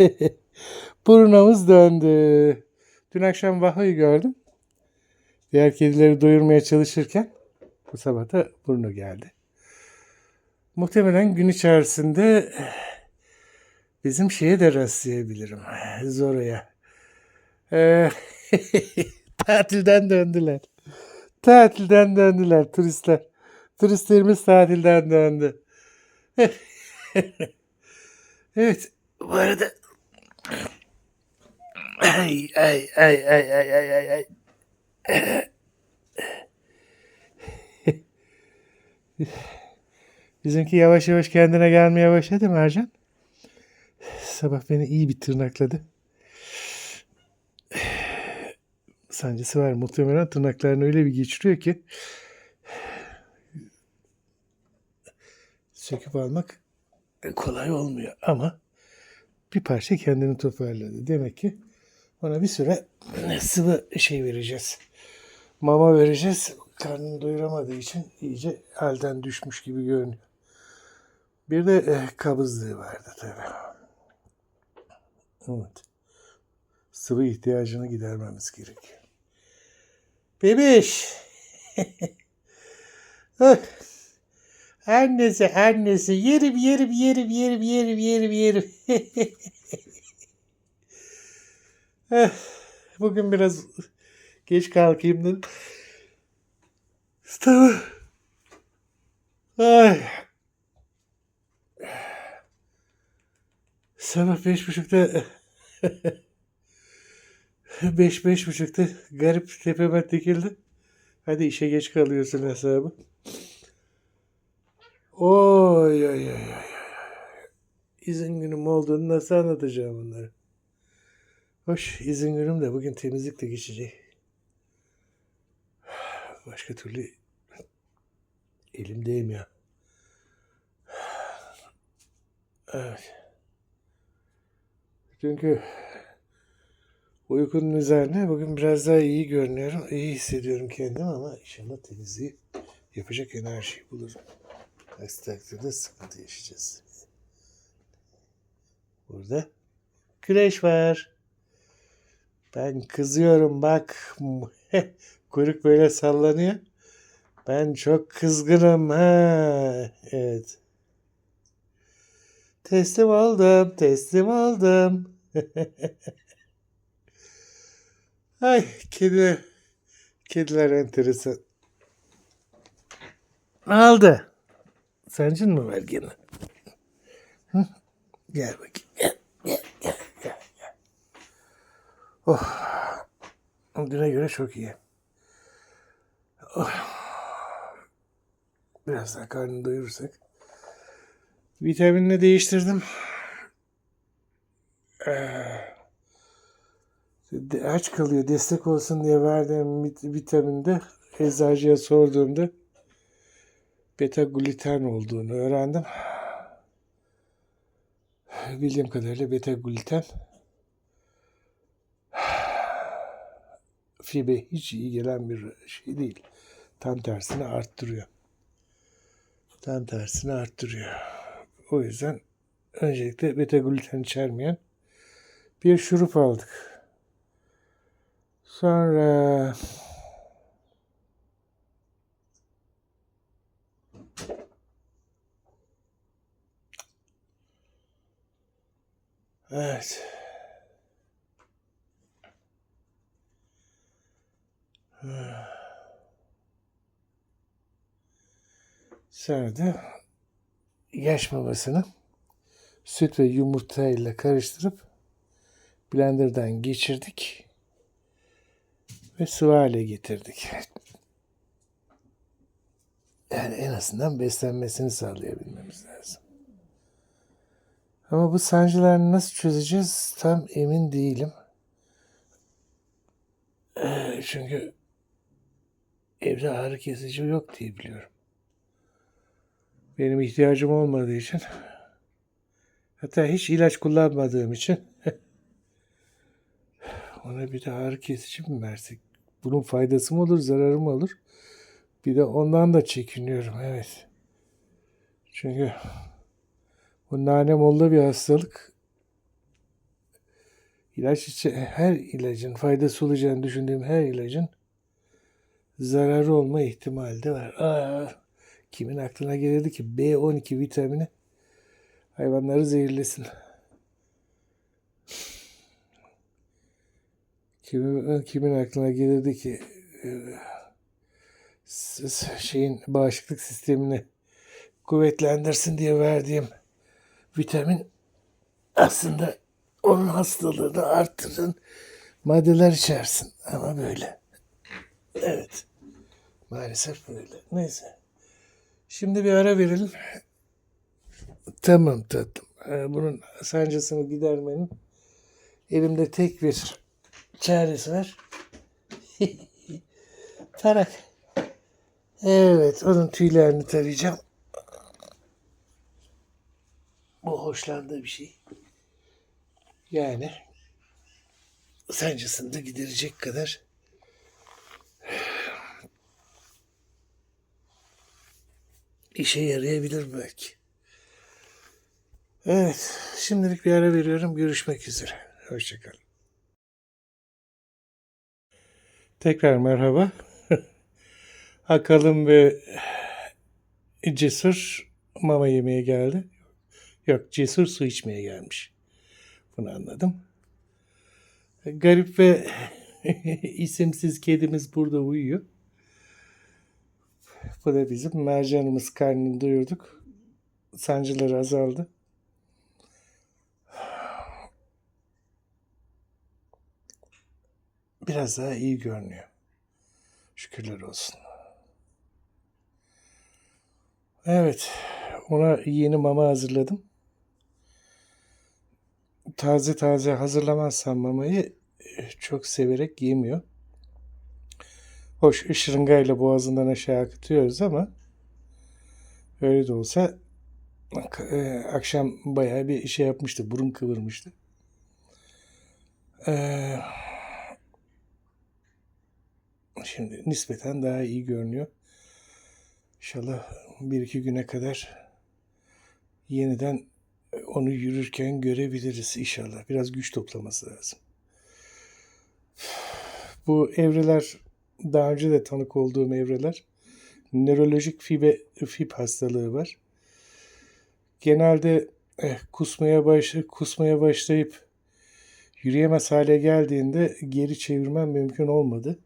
Burnumuz döndü. Dün akşam Vaho'yu gördüm. Diğer kedileri doyurmaya çalışırken bu sabah da burnu geldi. Muhtemelen gün içerisinde bizim şeye de rastlayabilirim. Zoro'ya. Ee, tatilden döndüler. Tatilden döndüler turistler. Turistlerimiz tatilden döndü. evet. Bu arada ay ay ay ay ay ay ay ay. Bizimki yavaş yavaş kendine gelmeye başladı mı Ercan? Sabah beni iyi bir tırnakladı. Sancısı var. Muhtemelen tırnaklarını öyle bir geçiriyor ki söküp almak kolay olmuyor ama bir parça kendini toparladı. Demek ki ona bir süre sıvı şey vereceğiz. Mama vereceğiz. Karnını doyuramadığı için iyice halden düşmüş gibi görünüyor. Bir de eh, kabızlığı vardı tabii. Evet. Sıvı ihtiyacını gidermemiz gerekiyor. Bebiş. Ay. annesi annesi yerim yerim yerim yerim yerim yerim yerim. Eh, Bugün biraz geç kalkayım dedim. Tamam. Ay. Sabah beş buçukta beş beş buçukta garip tepeme dikildi. Hadi işe geç kalıyorsun hesabı. Oy oy oy oy. İzin günüm olduğunu nasıl anlatacağım bunları? Hoş izin günüm de bugün temizlikle geçecek. Başka türlü elim değmiyor. Evet. Çünkü uykunun üzerine bugün biraz daha iyi görünüyorum. iyi hissediyorum kendimi ama inşallah temizliği yapacak enerjiyi bulurum. Aksi takdirde sıkıntı yaşayacağız. Burada güneş var. Ben kızıyorum bak. Kuyruk böyle sallanıyor. Ben çok kızgınım ha. Evet. Teslim oldum, teslim oldum. Ay kediler, kediler enteresan. Oldu? Sancın mı var gene? Hı? Gel bakayım. Gel, gel, gel, gel, gel. Oh. Düne göre çok iyi. Oh. Biraz daha karnını doyurursak. Vitaminini değiştirdim. Ee, aç kalıyor. Destek olsun diye verdiğim vit- vitaminde eczacıya sorduğumda beta gluten olduğunu öğrendim. Bildiğim kadarıyla beta gluten fibe hiç iyi gelen bir şey değil. Tam tersine arttırıyor. Tam tersine arttırıyor. O yüzden öncelikle beta gluten içermeyen bir şurup aldık. Sonra Evet. Sonra yaş mamasını süt ve yumurta ile karıştırıp blenderdan geçirdik ve sıvı hale getirdik. Yani en azından beslenmesini sağlayabilmemiz lazım. Ama bu sancıları nasıl çözeceğiz tam emin değilim. Ee, Çünkü evde ağrı kesici yok diye biliyorum. Benim ihtiyacım olmadığı için hatta hiç ilaç kullanmadığım için ona bir de ağrı kesici mi versek? Bunun faydası mı olur, zararı mı olur? Bir de ondan da çekiniyorum, evet. Çünkü bu nane molla bir hastalık. ilaç içe her ilacın faydası olacağını düşündüğüm her ilacın zararı olma ihtimali de var. Aa, kimin aklına gelirdi ki B12 vitamini hayvanları zehirlesin. Kimin, kimin aklına gelirdi ki e, şeyin bağışıklık sistemini kuvvetlendirsin diye verdiğim vitamin aslında onun hastalığını arttıran maddeler içersin. Ama böyle. Evet. Maalesef böyle. Neyse. Şimdi bir ara verelim. Tamam tatlım. Ee, Bunun sancısını gidermenin elimde tek bir çaresi var. Tarak. Evet, onun tüylerini tarayacağım. Bu hoşlandığı bir şey. Yani sancısını da giderecek kadar işe yarayabilir belki. Evet, şimdilik bir ara veriyorum. Görüşmek üzere. Hoşçakalın. Tekrar merhaba. Akalım ve Cesur mama yemeye geldi. Yok, Cesur su içmeye gelmiş. Bunu anladım. Garip ve isimsiz kedimiz burada uyuyor. Bu da bizim mercanımız karnını doyurduk. Sancıları azaldı. Biraz daha iyi görünüyor. Şükürler olsun. Evet, ona yeni mama hazırladım. Taze taze hazırlamazsam mamayı e, çok severek yemiyor. Hoş şırıngayla boğazından aşağı akıtıyoruz ama öyle de olsa e, akşam bayağı bir şey yapmıştı. Burun kıvırmıştı. Ee, şimdi nispeten daha iyi görünüyor. İnşallah bir iki güne kadar yeniden onu yürürken görebiliriz inşallah. Biraz güç toplaması lazım. Bu evreler daha önce de tanık olduğum evreler nörolojik fibe, fib hastalığı var. Genelde eh, kusmaya baş, kusmaya başlayıp yürüyemez hale geldiğinde geri çevirmem mümkün olmadı.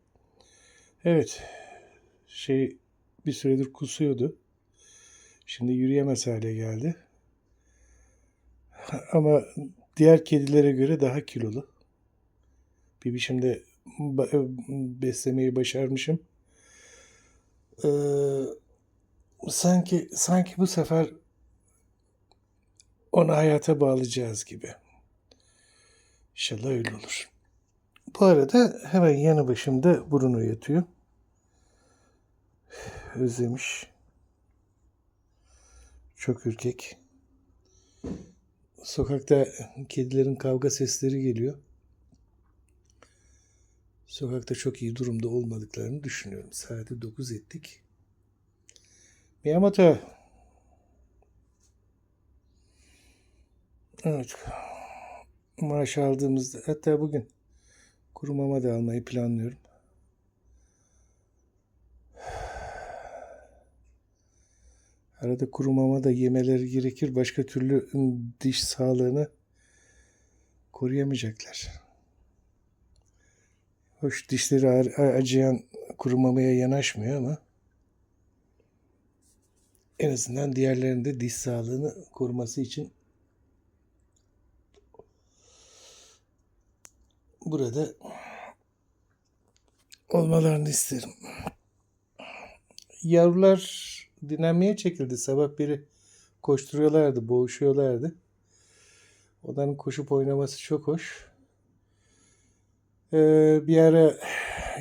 Evet, şey bir süredir kusuyordu. Şimdi yürüyemez hale geldi. Ama diğer kedilere göre daha kilolu. Bir biçimde beslemeyi başarmışım. Ee, sanki sanki bu sefer onu hayata bağlayacağız gibi. İnşallah öyle olur. Bu arada hemen yanı başımda Bruno yatıyor. Özlemiş. Çok ürkek. Sokakta kedilerin kavga sesleri geliyor. Sokakta çok iyi durumda olmadıklarını düşünüyorum. Saati 9 ettik. Miyamoto. Evet. Maaş aldığımızda hatta bugün kuru mama da almayı planlıyorum. Arada kuru mama da yemeleri gerekir. Başka türlü diş sağlığını koruyamayacaklar. Hoş dişleri acıyan kuru mamaya yanaşmıyor ama en azından diğerlerinde diş sağlığını koruması için burada olmalarını isterim. Yavrular dinlenmeye çekildi. Sabah beri koşturuyorlardı, boğuşuyorlardı. Onların koşup oynaması çok hoş. Ee, bir ara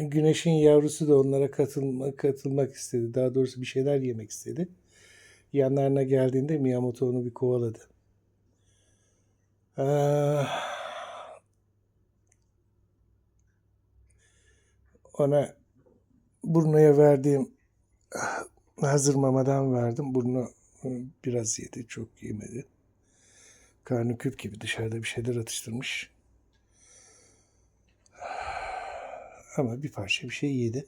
Güneş'in yavrusu da onlara katılma, katılmak istedi. Daha doğrusu bir şeyler yemek istedi. Yanlarına geldiğinde Miyamoto onu bir kovaladı. Ee, ona Bruno'ya verdiğim hazır mamadan verdim. Bruno e, biraz yedi, çok yemedi. Karnı küp gibi dışarıda bir şeyler atıştırmış. Ama bir parça bir şey yedi.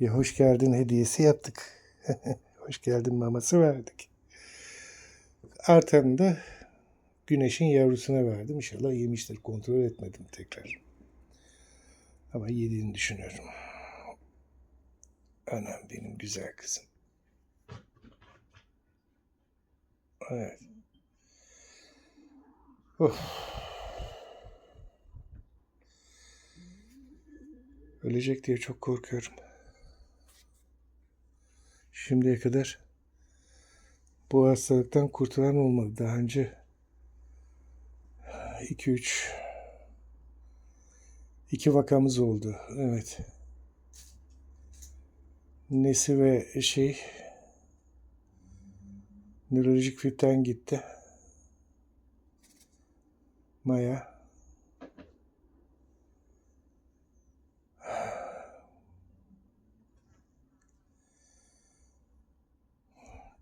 Bir hoş geldin hediyesi yaptık. hoş geldin maması verdik. Artanı da güneşin yavrusuna verdim. İnşallah yemiştir. Kontrol etmedim tekrar. Ama yediğini düşünüyorum. Anam benim güzel kızım. Evet. Of. Ölecek diye çok korkuyorum. Şimdiye kadar bu hastalıktan kurtulan olmadı. Daha önce 2-3 iki vakamız oldu. Evet. Nesi ve şey nörolojik fitten gitti. Maya.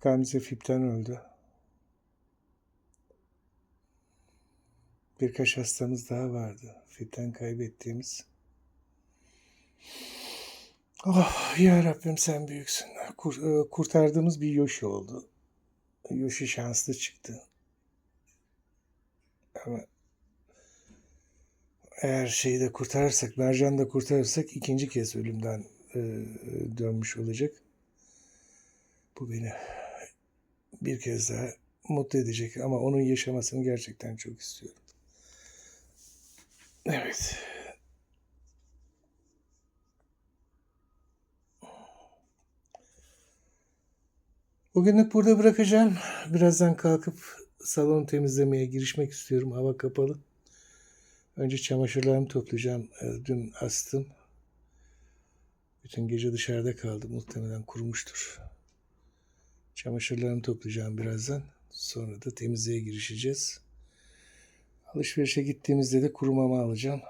Gamze fipten öldü. Birkaç hastamız daha vardı. Fipten kaybettiğimiz. Oh ya Rabbim sen büyüksün. Kur- e, kurtardığımız bir Yoshi oldu. Yoshi şanslı çıktı. Ama eğer şeyi de kurtarırsak, Mercan'ı da kurtarırsak ikinci kez ölümden e, dönmüş olacak. Bu beni bir kez daha mutlu edecek ama onun yaşamasını gerçekten çok istiyorum. Evet. Bugünlük burada bırakacağım. Birazdan kalkıp salon temizlemeye girişmek istiyorum. Hava kapalı. Önce çamaşırlarımı toplayacağım. Ee, Dün astım. Bütün gece dışarıda kaldı. Muhtemelen kurumuştur. Çamaşırlarımı toplayacağım birazdan. Sonra da temizliğe girişeceğiz. Alışverişe gittiğimizde de kuru mama alacağım.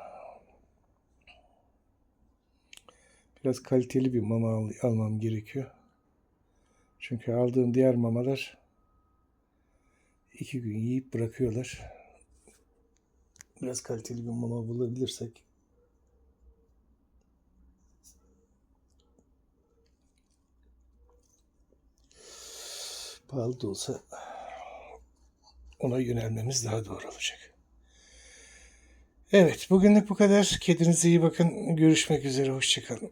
Biraz kaliteli bir mama al- almam gerekiyor. Çünkü aldığım diğer mamalar iki gün yiyip bırakıyorlar. Biraz kaliteli bir mama bulabilirsek pahalı da olsa ona yönelmemiz daha doğru olacak. Evet, bugünlük bu kadar. Kendinize iyi bakın. Görüşmek üzere. Hoşçakalın.